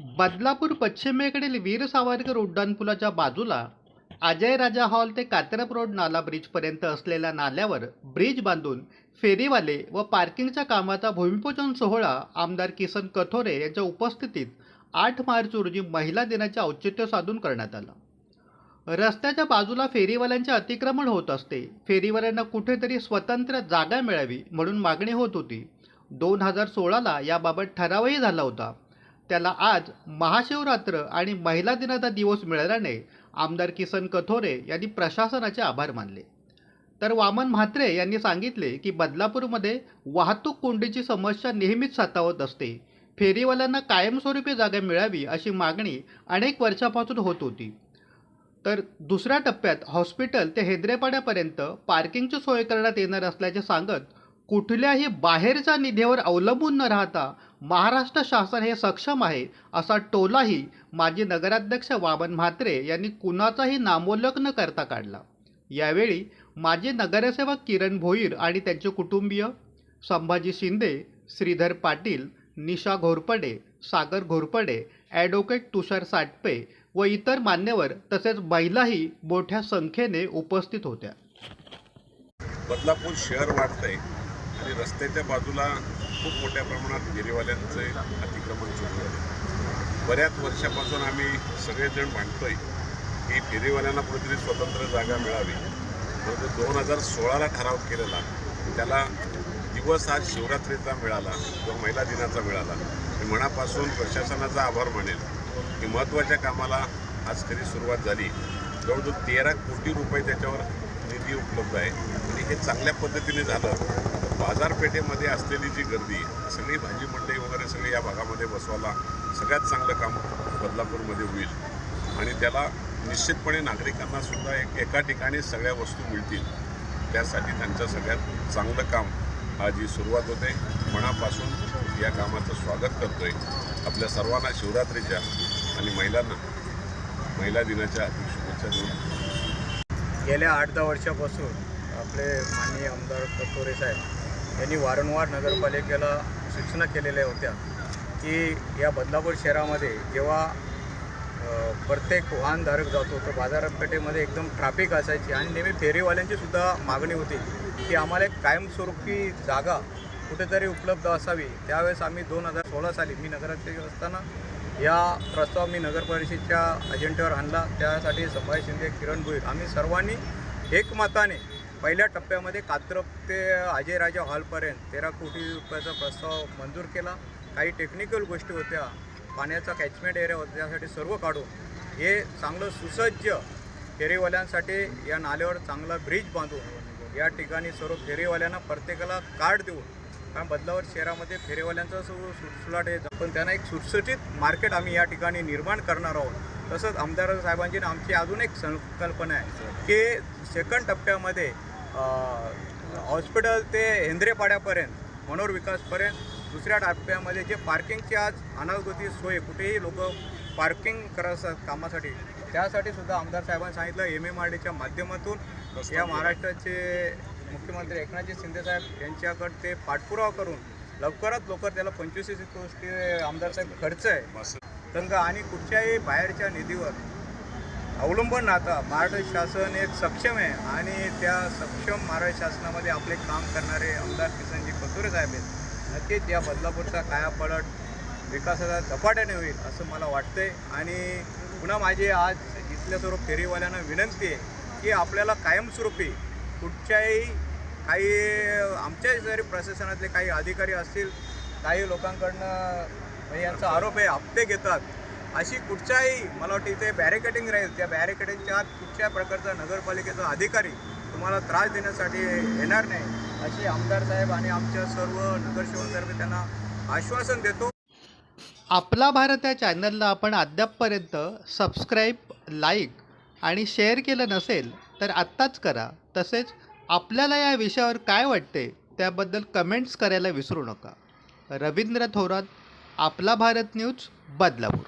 बदलापूर पश्चिमेकडील वीर सावरकर उड्डाणपुलाच्या बाजूला अजय राजा हॉल ते कात्रप रोड नाला ब्रिजपर्यंत असलेल्या नाल्यावर ब्रिज बांधून फेरीवाले व पार्किंगच्या कामाचा भूमिपूजन सोहळा आमदार किसन कथोरे यांच्या उपस्थितीत आठ मार्च रोजी महिला दिनाचे औचित्य साधून करण्यात आलं. रस्त्याच्या बाजूला फेरीवाल्यांचे अतिक्रमण होत असते. फेरीवाल्यांना कुठेतरी स्वतंत्र जागा मिळावी म्हणून मागणी होत होती. दोन हजार सोळाला याबाबत ठरावही झाला होता. त्याला आज महाशिवरात्र आणि महिला दिनाचा दिवस मिळाल्याने आमदार किसन कथोरे यांनी प्रशासनाचे आभार मानले. तर वामन म्हात्रे यांनी सांगितले की बदलापूरमध्ये वाहतूक कोंडीची समस्या नेहमीच सतावत असते. फेरीवाल्यांना कायमस्वरूपी जागा मिळावी अशी मागणी अनेक वर्षापासून होत होती. तर दुसऱ्या टप्प्यात हॉस्पिटल ते हेद्रेपाड्यापर्यंत पार्किंगची सोय करण्यात येणार असल्याचे सांगत कुठल्याही बाहेरच्या निधीवर अवलंबून न राहता महाराष्ट्र शासन हे सक्षम आहे असा टोलाही माजी नगराध्यक्ष वामन म्हात्रे यांनी कुणाचाही नामोल्लेख न करता काढला. यावेळी माजी नगरसेवक किरण भोईर आणि त्यांचे कुटुंबीय संभाजी शिंदे श्रीधर पाटील निशा घोरपडे सागर घोरपडे ॲडव्होकेट तुषार साटपे व इतर मान्यवर तसेच महिलाही मोठ्या संख्येने उपस्थित होत्या. बदलापूर शहर वाटतंय आणि रस्त्याच्या बाजूला खूप मोठ्या प्रमाणात फेरीवाल्यांचे अतिक्रमण सुरू आहे बऱ्याच वर्षापासून आम्ही सगळेजण मांडतोय की फेरीवाल्यांना कुठेतरी स्वतंत्र जागा मिळावी. परंतु दोन हजार सोळाला ठराव केलेला त्याला दिवस आज शिवरात्रीचा मिळाला किंवा महिला दिनाचा मिळाला. मी मनापासून प्रशासनाचा आभार मानेल की महत्त्वाच्या कामाला आज खरी सुरुवात झाली. जवळजवळ तेरा कोटी रुपये त्याच्यावर माहिती उपलब्ध आहे. आणि हे चांगल्या पद्धतीने झालं. तर बाजारपेठेमध्ये असलेली जी गर्दी सगळी भाजी मंडई वगैरे सगळी या भागामध्ये बसवायला सगळ्यात चांगलं काम बदलापूरमध्ये होईल. आणि त्याला निश्चितपणे नागरिकांना सुद्धा एक एका ठिकाणी सगळ्या वस्तू मिळतील. त्यासाठी त्यांचं सगळ्यात चांगलं काम आज ही सुरुवात होते मनापासून या कामाचं स्वागत करतो आहे आपल्या सर्वांना शिवरात्रीच्या आणि महिलांना महिला दिनाच्या शुभेच्छा देऊन गेल्या आठ दहा वर्षापासून आपले माननीय आमदार कतोरे साहेब यांनी वारंवार नगरपालिकेला सूचना केलेल्या होत्या की या बदलापूर शहरामध्ये जेव्हा प्रत्येक वाहनधारक जातो तर बाजारपेठेमध्ये एकदम ट्रॅफिक असायची आणि नेहमी फेरीवाल्यांची सुद्धा मागणी होती की आम्हाला एक कायमस्वरूपी जागा कुठेतरी उपलब्ध असावी. त्यावेळेस आम्ही दोन हजार सोळा साली मी नगराध्यक्ष असताना या प्रस्ताव मी नगर परिषदेच्या अजेंड्यावर आणला. त्यासाठी संभाजी शिंदे किरण भोईर. आम्ही सर्वांनी एकमताने पहिल्या टप्प्यामध्ये कात्रप ते अजयराजा हॉलपर्यंत तेरा कोटी रुपयाचा प्रस्ताव मंजूर केला. काही टेक्निकल गोष्टी होत्या. पाण्याचा कॅचमेंट एरिया होता. त्यासाठी सर्व काढून हे चांगलं सुसज्ज फेरीवाल्यांसाठी या नाल्यावर चांगला ब्रिज बांधून या ठिकाणी सर्व फेरीवाल्यांना प्रत्येकाला कार्ड देऊन कारण बदलावर शहरामध्ये फेरेवाल्यांचा सु सुटसुलाट आहे. पण त्यांना एक सुटसुटीत मार्केट आम्ही या ठिकाणी निर्माण करणार आहोत. तसंच आमदार साहेबांची आमची अजून एक संकल्पना आहे की सेकंड टप्प्यामध्ये हॉस्पिटल ते हेंद्रेपाड्यापर्यंत मनोर विकासपर्यंत दुसऱ्या टप्प्यामध्ये जे पार्किंगची आज अनागती सोय कुठेही लोक पार्किंग करत असतात कामासाठी त्यासाठी सुद्धा आमदार साहेबांनी सांगितलं. एम एम आर डीच्या माध्यमातून या महाराष्ट्राचे मुख्यमंत्री एकनाथजी शिंदेसाहेब यांच्याकडे ते पाठपुरावा करून लवकरात लवकर त्याला पंचवीस कोटी आमदार साहेब खर्च आहे. तंग आणि कुठच्याही बाहेरच्या निधीवर अवलंबून राहता महाराष्ट्र शासन एक सक्षम आहे आणि त्या सक्षम महाराष्ट्र शासनामध्ये आपले काम करणारे आमदार किसनजी कतुरे साहेब आहेत. नक्कीच या बदलापूरचा कायापलट विकासाचा झपाट्याने होईल असं मला वाटतंय. आणि पुन्हा माझी आज इथल्या सर्व फेरीवाल्यांना विनंती आहे की आपल्याला कायमस्वरूपी कुठच्याही काही आमच्या जरी प्रशासनातले काही अधिकारी असतील काही लोकांकडनं म्हणजे यांचा आरोप आहे हप्ते घेतात अशी कुठच्याही मला वाटतं इथे बॅरिकेडिंग राहील. त्या बॅरिकेडिंगच्या आत कुठच्या प्रकारचा नगरपालिकेचा अधिकारी तुम्हाला त्रास देण्यासाठी येणार नाही अशी आमदार साहेब आणि आमच्या सर्व नगरसेवकांतर्फे त्यांना आश्वासन देतो. आपला भारत या चॅनलला आपण अद्यापपर्यंत सबस्क्राईब लाईक आणि शेअर केलं नसेल तर आत्ताच करा. तसेच आपल्याला या विषयावर काय वाटते त्याबद्दल कमेंट्स करायला विसरू नका. रवींद्र थोरात आपला भारत न्यूज बदलापूर.